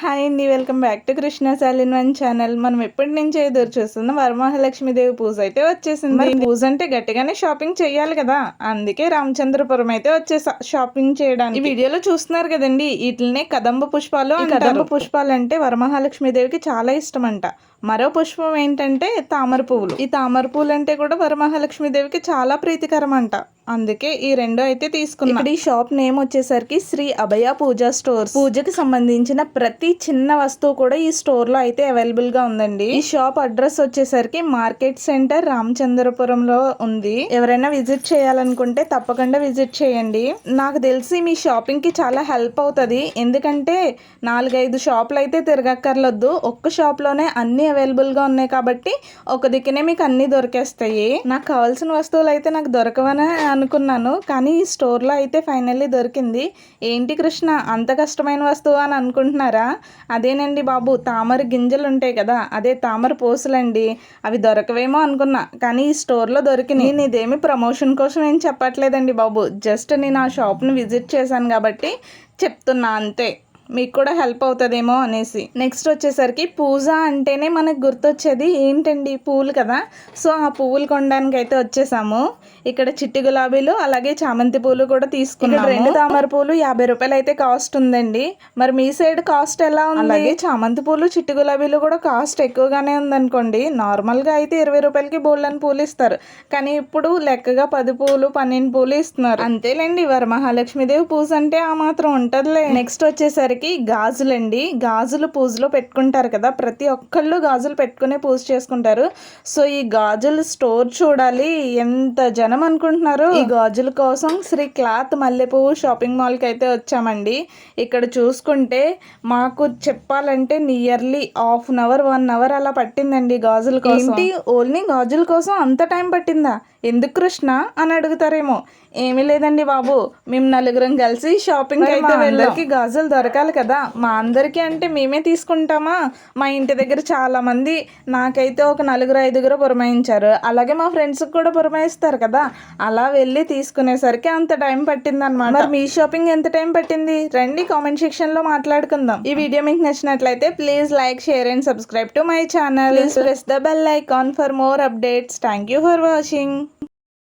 Hi అండి welcome back to Krishna సాలిన్ one channel. మనం ఎప్పటి నుంచి ఎదురు చూస్తున్న వరమహాలక్ష్మీదేవి పూజ అయితే వచ్చేసింది. పూజ అంటే గట్టిగానే షాపింగ్ చేయాలి కదా. అందుకే రామచంద్రపురం అయితే వచ్చేసా షాపింగ్ చేయడానికి. ఈ వీడియోలో చూస్తున్నారు కదండి వీటినే కదంబ పుష్పాలు కదంబ పుష్పాలు అంటే వరమహాలక్ష్మీదేవికి చాలా ఇష్టం అంట మరో పుష్పం ఏంటంటే తామర పువ్వులు. ఈ తామర పువ్వులు అంటే కూడా వరమహాలక్ష్మీదేవికి చాలా ప్రీతికరం అంట అందుకే ఈ రెండు అయితే తీసుకున్నాం. ఈ షాప్ నేమ్ వచ్చేసరికి శ్రీ అభయ పూజా స్టోర్ పూజకి సంబంధించిన ప్రతి చిన్న వస్తువు కూడా ఈ స్టోర్లో అయితే అవైలబుల్గా ఉందండి. ఈ షాప్ అడ్రస్ వచ్చేసరికి మార్కెట్ సెంటర్ రామచంద్రపురంలో ఉంది. ఎవరైనా విజిట్ చేయాలనుకుంటే తప్పకుండా విజిట్ చేయండి. నాకు తెలిసి మీ షాపింగ్కి చాలా హెల్ప్ అవుతుంది. ఎందుకంటే నాలుగైదు షాపులు అయితే తిరగక్కర్లొద్దు. ఒక్క షాప్లోనే అన్ని అవైలబుల్గా ఉన్నాయి కాబట్టి ఒక దిక్కునే మీకు అన్నీ దొరికేస్తాయి. నాకు కావాల్సిన వస్తువులు అయితే నాకు దొరకవని అనుకున్నాను. కానీ ఈ స్టోర్లో అయితే ఫైనల్లీ దొరికింది. ఏంటి కృష్ణ? అంత కష్టమైన వస్తువు అని అనుకుంటున్నారా? అదేనండి బాబు తామర గింజలు ఉంటాయి కదా అదే తామర పూసలండి. అవి దొరకవేమో అనుకున్నా కానీ ఈ స్టోర్లో దొరికినాయి. నేను ఇదేమి ప్రమోషన్ కోసం ఏం చెప్పట్లేదండి బాబు. జస్ట్ నేను ఆ షాప్ని విజిట్ చేశాను కాబట్టి చెప్తున్నా అంతే. మీకు కూడా హెల్ప్ అవుతుందేమో అనేసి. నెక్స్ట్ వచ్చేసరికి పూజ అంటేనే మనకు గుర్తొచ్చేది ఏంటండి? పూలు కదా. సో ఆ పువ్వులు కొనడానికి అయితే వచ్చేసాము. ఇక్కడ చిట్టి గులాబీలు అలాగే చామంతి పూలు కూడా తీసుకున్నాం రెండు తామర పూలు యాభై రూపాయలు అయితే కాస్ట్ ఉందండి. మరి మీ సైడ్ కాస్ట్ ఎలా ఉంది? అలాగే చామంతి పూలు చిట్టి గులాబీలు కూడా కాస్ట్ ఎక్కువగానే ఉందనుకోండి. నార్మల్గా అయితే ఇరవై రూపాయలకి బోల్డని పూలు ఇస్తారు. కానీ ఇప్పుడు లెక్కగా పది పూలు పన్నెండు పూలు ఇస్తున్నారు. అంతేలేండి వరమహాలక్ష్మీదేవి పూజ అంటే ఆ మాత్రం ఉంటదిలే. నెక్స్ట్ వచ్చేసరికి గాజులండి. గాజులు పూజలో పెట్టుకుంటారు కదా ప్రతి ఒక్కళ్ళు గాజులు పెట్టుకునే పూజ చేసుకుంటారు. సో ఈ గాజులు స్టోర్ చూడాలి. ఎంత జనం అనుకుంటున్నారు? ఈ గాజుల కోసం శ్రీ క్లాత్ మల్లెపువ్వు షాపింగ్ మాల్కి అయితే వచ్చామండి. ఇక్కడ చూసుకుంటే మాకు చెప్పాలంటే nearly half an hour one hour అలా పట్టిందండి గాజుల కోసం. ఏంటి? ఓన్లీ గాజుల కోసం అంత టైం పట్టిందా? ఎందుకు కృష్ణ అని అడుగుతారేమో. ఏమీ లేదండి బాబు. మేము నలుగురం కలిసి షాపింగ్ అయితే వెళ్ళకి గాజులు దొరకాలి కదా. మా అందరికీ అంటే మేమే తీసుకుంటామా? మా ఇంటి దగ్గర చాలామంది నాకైతే ఒక నలుగురు ఐదుగురు పురమాయించారు అలాగే మా ఫ్రెండ్స్కి కూడా పురమాయిస్తారు కదా. అలా వెళ్ళి తీసుకునేసరికి అంత టైం పట్టింది అనమాట మరి మీ షాపింగ్ ఎంత టైం పట్టింది? రండి కామెంట్ సెక్షన్లో మాట్లాడుకుందాం. ఈ వీడియో మీకు నచ్చినట్లయితే please like share and subscribe to my channel. Press the bell icon for more updates. Thank you for watching.